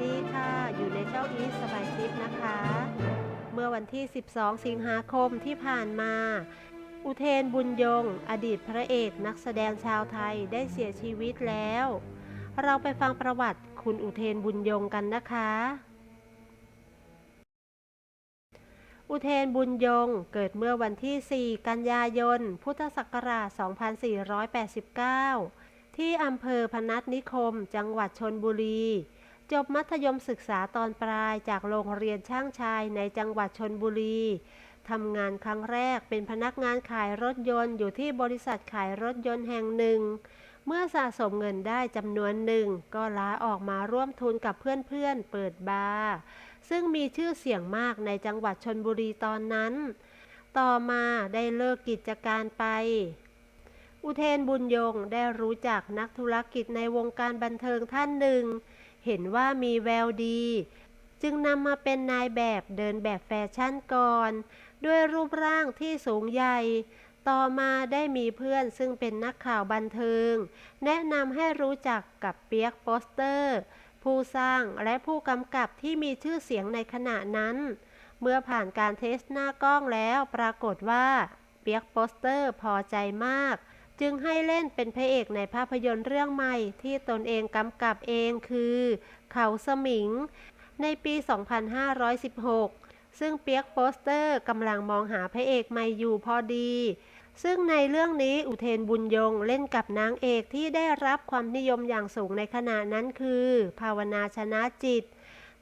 Special East สบายทิปนะคะ เมื่อวันที่ 12 สิงหาคมที่ผ่านมา อุเทนบุญยง อดีตพระเอกนักแสดงชาวไทยได้เสียชีวิตแล้ว เราไปฟังประวัติคุณอุเทนบุญยงกันนะคะ อุเทนบุญยงเกิดเมื่อวันที่ 4 กันยายน พุทธศักราช 2489ที่อำเภอพนัสนิคม จังหวัดชนบุรี จบมัธยมศึกษาตอนปลายจากโรงเรียนช่างชายในจังหวัดชนบุรีทำงานครั้งแรกเป็นพนักงานขายรถยนต์อยู่ที่บริษัทขายรถยนต์แห่งหนึ่ง เมื่อสะสมเงินได้จำนวนหนึ่ง ก็ลาออกมาร่วมทุนกับเพื่อนๆเปิดบาร์ซึ่งมีชื่อเสียงมากในจังหวัดชนบุรีตอนนั้น ต่อมาได้เลิกกิจการไป อุเทนบุญยงได้รู้จักนักธุรกิจในวงการบันเทิงท่านหนึ่ง เห็นว่ามีแววดี จึงนำมาเป็นนายแบบเดินแบบแฟชั่นก่อน ด้วยรูปร่างที่สูงใหญ่ ต่อมาได้มีเพื่อนซึ่งเป็นนักข่าวบันเทิง แนะนำให้รู้จักกับเปียกโปสเตอร์ ผู้สร้างและผู้กำกับที่มีชื่อเสียงในขณะนั้น เมื่อผ่านการเทสหน้ากล้องแล้วปรากฏว่าเปียกโปสเตอร์พอใจมาก จึงให้เล่นเป็นพระเอกในภาพยนตร์เรื่องใหม่ที่ตนเองกำกับเองคือ เขาสมิง ในปี 2516 ซึ่งเปียกโปสเตอร์กำลังมองหาพระเอกใหม่อยู่พอดี ซึ่งในเรื่องนี้อุเทนบุญยงเล่นกับนางเอกที่ได้รับความนิยมอย่างสูงในขณะนั้นคือ ภาวนาชนะจิต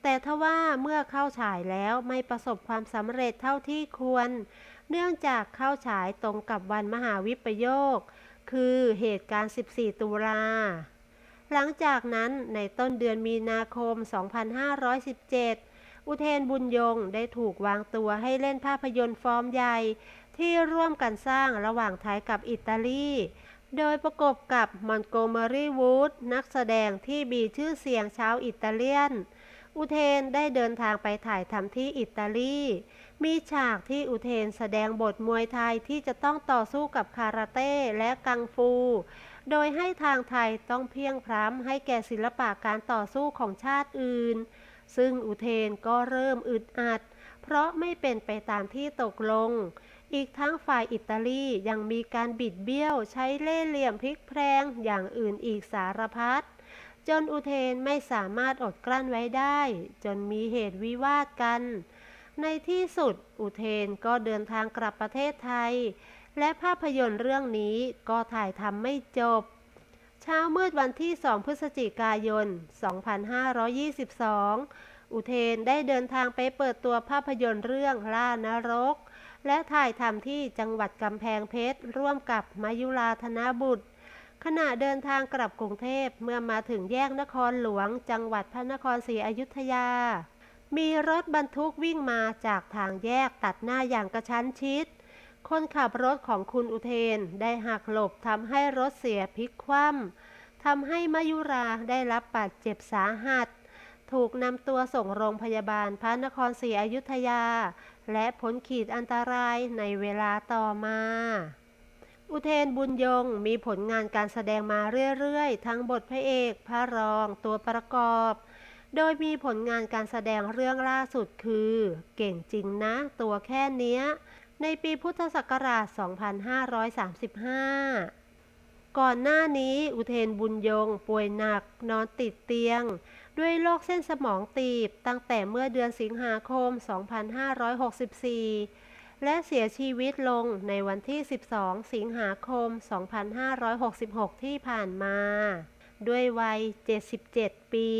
แต่ทว่าเมื่อเข้าฉายแล้วไม่ประสบความสำเร็จเท่าที่ควร เนื่องจากเข้าฉายตรงกับวันมหาวิปโยค คือเหตุการณ์ 14 ตุลา หลังจากนั้นในต้นเดือนมีนาคม 2517 อุเทนบุญยงได้ถูกวางตัวให้เล่นภาพยนตร์ฟอร์มใหญ่ ที่ร่วมกันสร้างระหว่างไทยกับอิตาลี โดยประกบกับมอนโกเมอรี่วูดนักแสดงที่มีชื่อเสียงชาวอิตาเลียน อุเทนได้เดินทางไปถ่ายทำที่อิตาลี มีฉากที่อุเทนแสดงบทมวยไทยที่จะต้องต่อสู้กับคาราเต้และกังฟู โดยให้ทางไทยต้องเพียงพร้ำให้แก่ศิลปะการต่อสู้ของชาติอื่น ซึ่งอุเทนก็เริ่มอึดอัด เพราะไม่เป็นไปตามที่ตกลง อีกทั้งฝ่ายอิตาลียังมีการบิดเบี้ยวใช้เล่ห์เหลี่ยมพลิกแพลงอย่างอื่นอีกสารพัด จนอุเทนไม่สามารถอดกลั้นไว้ได้ จนมีเหตุวิวาทกัน ในที่สุดอุเทนก็เดินทางกลับประเทศไทย และภาพยนตร์เรื่องนี้ก็ถ่ายทำไม่จบ เช้ามืดวันที่ 2 พฤศจิกายน 2522 อุเทนได้เดินทางไปเปิดตัวภาพยนตร์เรื่องล่านรก และถ่ายทำที่จังหวัดกำแพงเพชรร่วมกับมายุราธนบุตร ขณะเดินทางกลับกรุงเทพเมื่อมาถึงแยกนครหลวง จังหวัดพระนครศรีอยุธยา มีรถบรรทุกวิ่งมาจากทางแยกตัดหน้าอย่างกระชั้นชิด คนขับรถของคุณอุเทนได้หักหลบทำให้รถเสียพลิกคว่ำทำให้มายุราได้รับบาดเจ็บสาหัส ถูกนำตัวส่งโรงพยาบาลพระนครศรีอยุธยา และพ้นขีดอันตรายในเวลาต่อมา อุเทนบุญยงมีผลงานการแสดงมาเรื่อยๆ ทั้งบทพระเอก พระรอง ตัวประกอบ โดยมีผลงานการแสดงเรื่องล่าสุดคือ เก่งจริงนะ ตัวแค่เนี้ย ในปีพุทธศักราช 2535 ก่อนหน้านี้อุเทนบุญยงป่วยหนักนอนติดเตียง ด้วยโรคเส้นสมองตีบตั้งแต่เมื่อเดือนสิงหาคม 2564 และเสียชีวิตลงในวันที่ 12 สิงหาคม 2566 ที่ผ่านมา ด้วยวัย 77 ปี